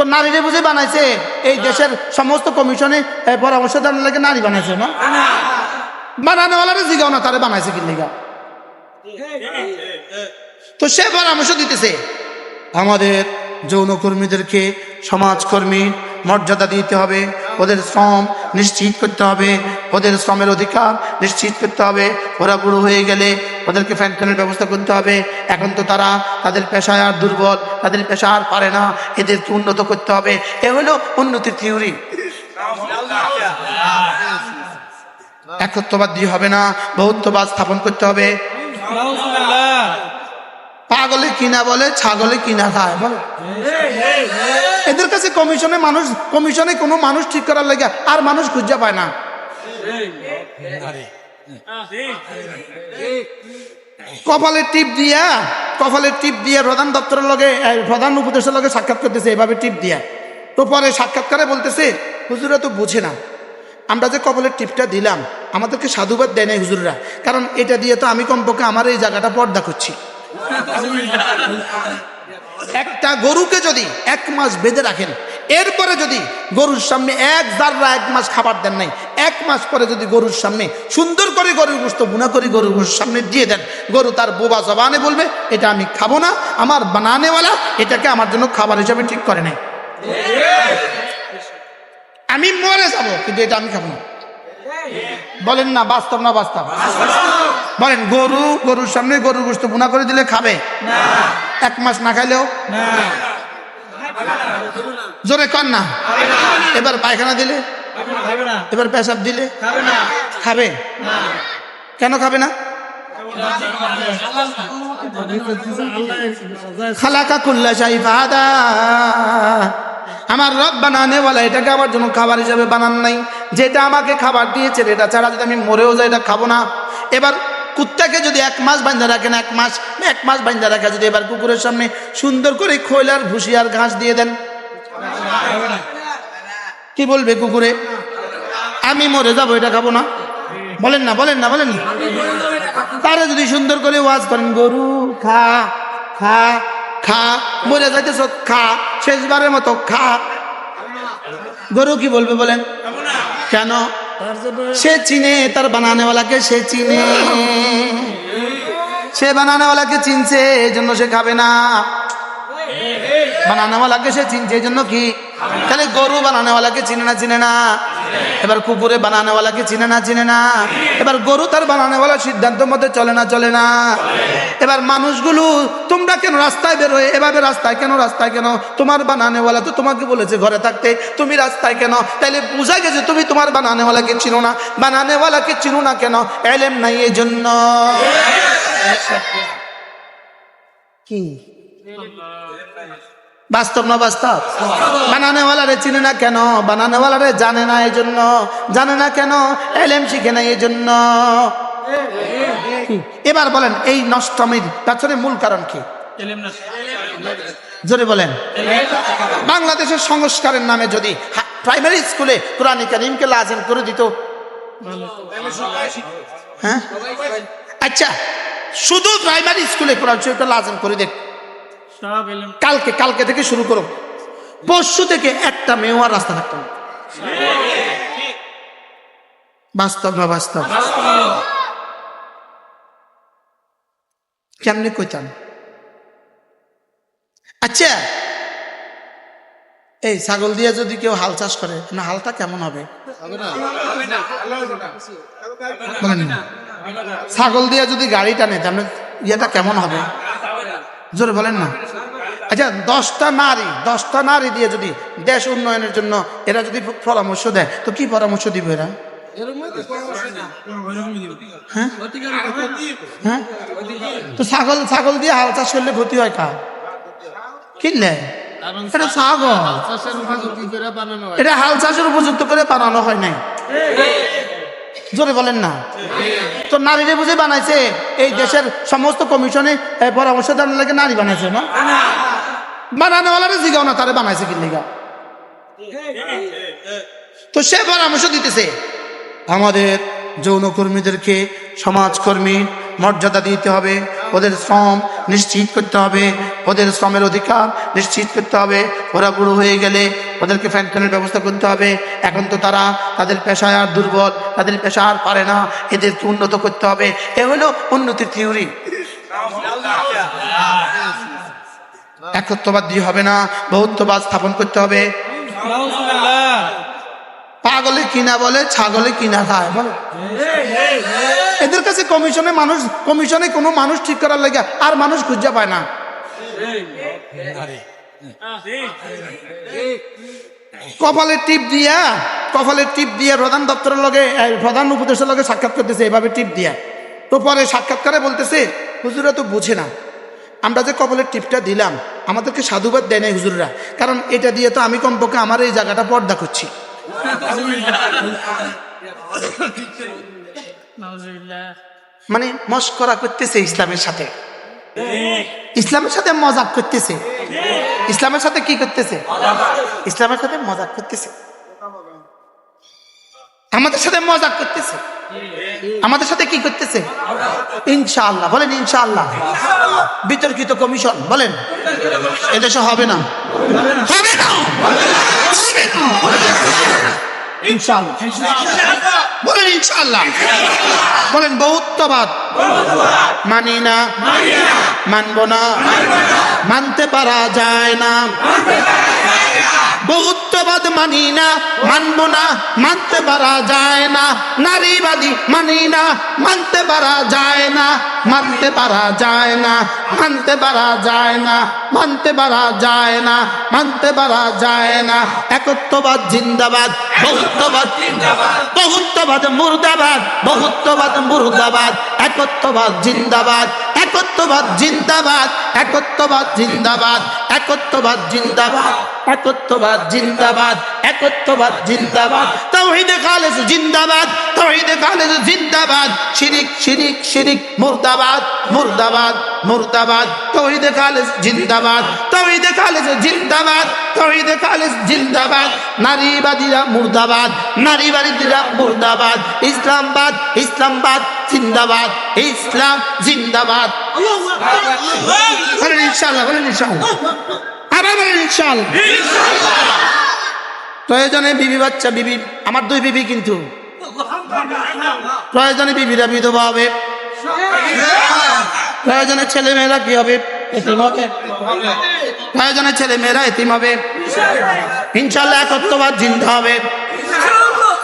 তো নারীরে বুঝে বানাইছে। এই দেশের সমস্ত কমিশনে পরামর্শ দেওয়ার লাগে নারী বানাইছে না। বানানোওয়ালারে জিগাও না তারা বানাইছে কি লিগা? তো সে পরামর্শ দিতেছে আমাদের যৌনকর্মীদেরকে সমাজকর্মী মর্যাদা দিতে হবে। ওদের শ্রম নিশ্চিত করতে হবে। ওদের শ্রমের অধিকার নিশ্চিত করতে হবে। ওরা বুড়ো হয়ে গেলে ওদেরকে ফ্যানের ব্যবস্থা করতে হবে। এখন তো তারা তাদের পেশায় আর দুর্বল, তাদের পেশা আর পারে না। এদেরকে উন্নত করতে হবে। এ হলো উন্নতির থিওরি একত্ববাদ দিয়ে হবে না, বহুত্ববাদ স্থাপন করতে হবে। পাগলে কিনা বলে, ছাগলে কিনা খায়, বলে। এদের কাছে কমিশনে মানুষ, কমিশনে কোনো মানুষ ঠিক করার লাগে আর মানুষ খুঁজে পায় না। কপালের টিপ দিয়া, কপালের টিপ দিয়ে প্রধান দপ্তরের লগে প্রধান উপদেশের লগে সাক্ষাৎ করতেছে এভাবে টিপ দিয়া। তো পরে সাক্ষাৎকারে বলতেছে, হুজুরা তো বুঝে না। আমরা যে কপালের টিপটা দিলাম, আমাদেরকে সাধুবাদ দেয় নাই হুজুররা। কারণ এটা দিয়ে তো আমি কমপক্ষে আমার এই জায়গাটা পর্দা করছি। একটা গরুকে যদি এক মাস বেঁধে রাখেন, এরপরে যদি গরুর সামনে এক জাররা এক মাস খাবার দেন নাই, এক মাস পরে যদি গরুর সামনে সুন্দর করে গরুর গোস্ত বুনা করে গরুর গোস্ত সামনে দিয়ে দেন, গরু তার বোবা জবানে বলবে, এটা আমি খাব না, আমার বানানেওয়ালা এটাকে আমার জন্য খাবার হিসাবে ঠিক করে নাই। আমি মরে যাব, কিন্তু এটা আমি খাব না। বলেন না, বাস্তব না বাস্তব? বলেন গরু গরুর সামনে গরুর গোস্ত বুনা করে দিলে খাবে? এক মাস না খাইলেও? জোরে কর না। এবার পায়খানা দিলে? এবার পেশাব দিলে? খাবে কেন খাবে না? খালাকা কুল্লা শাইফাদা। আমার রব বানানে বলা এটাকে আমার জন্য খাবার হিসাবে বানান নাই। যেটা আমাকে খাবার দিয়েছে এটা ছাড়া যদি আমি মরেও যাই এটা খাব না। এবার কুত্তাকে যদি এক মাস বান্ধা রাখেন এক মাস এক মাস বান্ধা রাখা, যদি এবার কুকুরের সামনে সুন্দর করে খৈলার ভুসি আর ঘাস দিয়ে দেন। কি বলবে কুকুরে? আমি মরে যাব, এটা খাব না। বলেন না বলেন না বলেন না। তারা যদি সুন্দর করে ওয়াজ করেন, গরু, খা খা খা, মরে যাইতেছ, খা, শেষবারের মতো খা। গরু কি বলবে বলেন? কেন? সে চিনে তার বানানেওয়ালাকে সে চিনে সে বানানেওয়ালাকে চিনছে এই জন্য সে খাবে না বানানেওয়ালাকে সে চিনছে এই জন্য কি তাহলে গরু বানানেওয়ালাকে চিনে না চিনে না এবার কুকুরে বানানেওয়ালাকে চিনে না চিনে না। এবার গরু তার বানানেওয়ালা সিদ্ধান্ত মতে চলে না চলে না। এবার মানুষগুলো তোমরা কেন রাস্তায় বেরোয় এভাবে রাস্তায় কেন রাস্তায় কেন? তোমার বানানেওয়ালা তো তোমাকে বলেছে ঘরে থাকতে তুমি রাস্তায় কেন? তাইলে বোঝা গেছে তুমি তোমার বানানেওয়ালাকে চিনো না। বানানেওয়ালাকে চিনো না কেন? এলেম নাই এই জন্য কি? বাস্তব না বাস্তব? বানানেওয়ালারে চিনে না কেন? বানানেওয়ালারে জানে না এই জন্য জানে না কেন? এলেম শিখে না এই জন্য এবার বলেন, এই নষ্টমীর পেছনে মূল কারণ কি? জোরে বলেন। বাংলাদেশের সংস্কারের নামে যদি প্রাইমারি স্কুলে কোরআন কারিমকে লাজেম করে দিত। হ্যাঁ? আচ্ছা শুধু প্রাইমারি স্কুলে কোরআন শরীফটা লাজেম করে দেখ কালকে কালকে থেকে শুরু করো। পরশু থেকে একটা মেয়েও রাস্তা থাকতো বাস্তব না বাস্তব? কেমনি কইতাম? আচ্ছা এই ছাগল দিয়ে যদি কেউ হাল চাষ করে, না, হালটা কেমন হবে? ছাগল দিয়ে যদি গাড়ি টানে, তাহলে ইয়েটা কেমন হবে? জোরে বলেন না। আচ্ছা দশটা নারী দশটা নারী দিয়ে যদি দেশ উন্নয়নের জন্য এরা যদি পরামর্শ দেয় তো কি পরামর্শ দিব এরা? হ্যাঁ? হ্যাঁ? তো ছাগল ছাগল দিয়ে হাল চাষ করলে ক্ষতি হয় কার? কিনলে? এটা ছাগল। এটা হাল চাষের উপযুক্ত করে বানানো হয় নাই। জোরে বলেন না। তো নারীরে বুঝে বানাইছে, এই দেশের সমস্ত কমিশনে পরামর্শ দেওয়ার লাগে নারী বানাইছে না? বানানোওয়ালারে জিগাও না, তারা বানাইছে কি লিগা? তো সে পরামর্শ দিতেছে, আমাদের যৌনকর্মীদেরকে সমাজকর্মী মর্যাদা দিতে হবে, ওদের শ্রম নিশ্চিত করতে হবে। ওদের শ্রমের অধিকার নিশ্চিত করতে হবে। ওরা বুড়ো হয়ে গেলে ওদেরকে পেনশনের ব্যবস্থা করতে হবে। এখন তো তারা তাদের পেশায় আর দুর্বল, তাদের পেশা আর পারে না। এদেরকে উন্নত করতে হবে। এ হলো উন্নতির থিওরি একত্ববাদ দিয়ে হবে না, বহুত্ববাদ স্থাপন করতে হবে। পাগলে কিনা বলে, ছাগলে কিনা খায়, বলে। এদের কাছে কমিশনে মানুষ, কমিশনে কোনো মানুষ ঠিক করার লাগে আর মানুষ খুঁজে পায় না। কপালে টিপ দিয়া, কপালে টিপ দিয়ে প্রধান দপ্তরের লগে প্রধান উপদেশের লগে সাক্ষাৎ করতেছে, এভাবে টিপ দিয়া। তো পরে সাক্ষাৎকারে বলতেছে, হুজুরা তো বুঝে না। আমরা যে কপালের টিপটা দিলাম, আমাদেরকে সাধুবাদ দেয় নাই হুজুররা। কারণ এটা দিয়ে তো আমি কমপক্ষে আমার এই জায়গাটা পর্দা করছি। মানে মস্করা করতেছে ইসলামের সাথে। ইসলামের সাথে মজাক করতেছে। ইসলামের সাথে কি করতেছে? ইসলামের সাথে মজাক করতেছে। আমাদের সাথে মজা করতেছে। আমাদের সাথে কি করতেছে? ইনশাআল্লাহ, বলেন ইনশাআল্লাহ। বিতর্কিত কমিশন, বলেন। এদেশে হবে না। হবে বলেন ইনশাআল্লাহ। বলেন, বহুত্ববাদ। মানি না। মানব না। মানতে পারা যায় না। বহুত্ববাদ মানি না, মানব না, মানতে পারা যায় না। নারীবাদী মানি না, মানতে পারা যায় না। মানতে পারা যায় না, মানতে পারা যায় না, মানতে পারা যায় না, মানতে পারা যায় না। একত্ববাদ জিন্দাবাদ, বহুত্ববাদ বহুত্ববাদ মুর্দাবাদ বহুত্ববাদ মুর্দাবাদ। একত্ববাদ জিন্দাবাদ একত্ববাদ জিন্দাবাদ একত্ববাদ জিন্দাবাদ। একত্ববাদ জিন্দাবাদ একত্ববাদ জিন্দাবাদ একত্ববাদ জিন্দাবাদ। তাওহীদে খালেস জিন্দাবাদ তাওহীদে খালেস জিন্দাবাদ। শিরিক শিরিক শিরিক, মুর্দাবাদ মুর্দাবাদ মুর্দাবাদ। তাওহীদে খালেস জিন্দাবাদ তাওহীদে খালেস জিন্দাবাদ তাওহীদে খালেস জিন্দাবাদ। নারীবাদীরা মুর্দাবাদ নারীবাদীরা মুর্দাবাদ। ইসলামবাদ ইসলামবাদ জিন্দাবাদ, ইসলাম জিন্দাবাদ। বলেন ইনশাআল্লাহ বলেন ইনশাআল্লাহ। আবার বলেন ইনশাআল্লাহ। প্রয়োজনে বিবি বাচ্চা, বিবি, আমার দুই বিবি কিন্তু। প্রয়োজনে বিবিরা বিধবা হবে। প্রয়োজনে ছেলে মেয়েরা কি হবে? প্রয়োজনে ছেলে মেয়েরা এতিম হবে। ইনশাল্লাহ একত্রবাদ জিনতে হবে।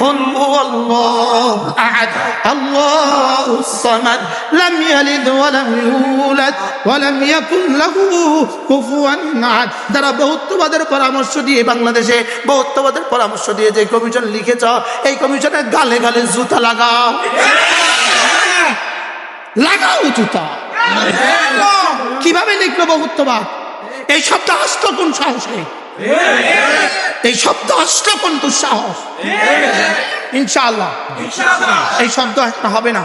قل هو الله أحد الله الصمد لم يلد ولم يولد ولم يكن له كفوا أحد যারা বহুত্ববাদের পরামর্শ দিয়ে বাংলাদেশে বহুত্ববাদের পরামর্শ দিয়ে যে কমিশন লিখেছ এই কমিশনের গালে গালে জুতা লাগাও লাগাও জুতা কিভাবে লিখলো বহুত্ববাদ এই শব্দ আসতো কোন সাহসে এই শব্দ আসতো কোন দুঃসাহস? ইনশাআল্লাহ। এই শব্দ একটা হবে না।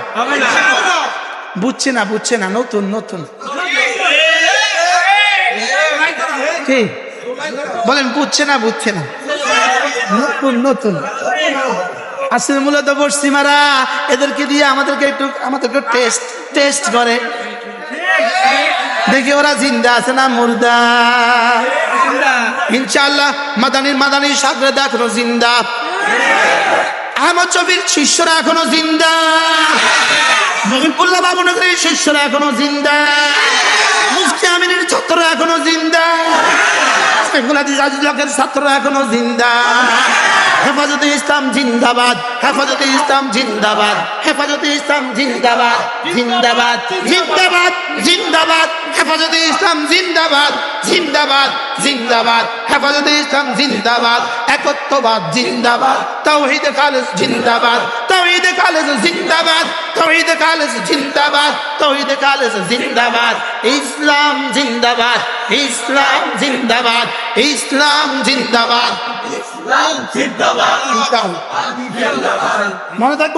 বুঝছে না বুঝছে না নতুন নতুন। কি? বলেন বুঝছে না বুঝছে না। নতুন নতুন। আসলে মূলত পশ্চিমারা এদেরকে দিয়ে আমাদেরকে একটু আমাদেরকে টেস্ট টেস্ট করে। দেখি ওরা জিন্দা আছে না মুর্দা? ইনশাআল্লাহ মাদানির মাদানির সাগরেদা এখনও জিন্দা। আহমদ চবির শিষ্যরা এখনও জিন্দা। মহিবুল্লাহ বাবুনগরীর শিষ্যরা এখনও জিন্দা। মুফতি আমিনের ছাত্ররা এখনও জিন্দা। জাজিলকের ছাত্ররা এখনও জিন্দা। হেফাজতে ইসলাম জিন্দাবাদ, হেফাজতে ইসলাম জিন্দাবাদ, হেফাজতে ইসলাম জিন্দাবাদ জিন্দাবাদ জিন্দাবাদ জিন্দাবাদ, হেফাজতে ইসলাম জিন্দাবাদ জিন্দাবাদ জিন্দাবাদ, হেফাজতে ইসলাম জিন্দাবাদ, একত্ববাদ জিন্দাবাদ, তাওহীদে খালেস জিন্দাবাদ, তাওহীদে খালেস জিন্দাবাদ, তাওহীদে খালেস জিন্দাবাদ, তাওহীদে খালেস জিন্দাবাদ, ইসলাম জিন্দাবাদ ইসলাম জিন্দাবাদ ইসলাম জিন্দাবাদ। মনে থাকব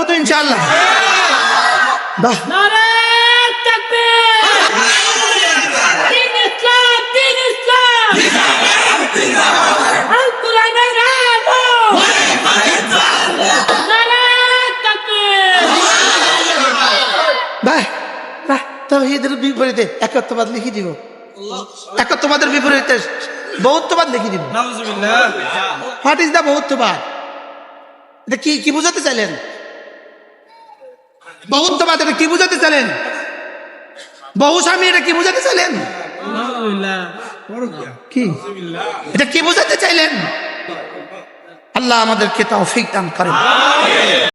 তো এদের বিপরীতে একত্ববাদ লিখে দিব। একত্ববাদের বিপরীতে বহুত্ববাদ লিখে দিব। হোয়াট ইজ দ্য বহুত্ববাদ? এটা কি কি বুঝাতে চাইলেন? বহুত্ববাদ এটা কি বুঝাতে চাইলেন? বহু স্বামী এটা কি বুঝাতে চাইলেন? কি? এটা কি বুঝাতে চাইলেন? আল্লাহ আমাদেরকে তৌফিক দান করেন।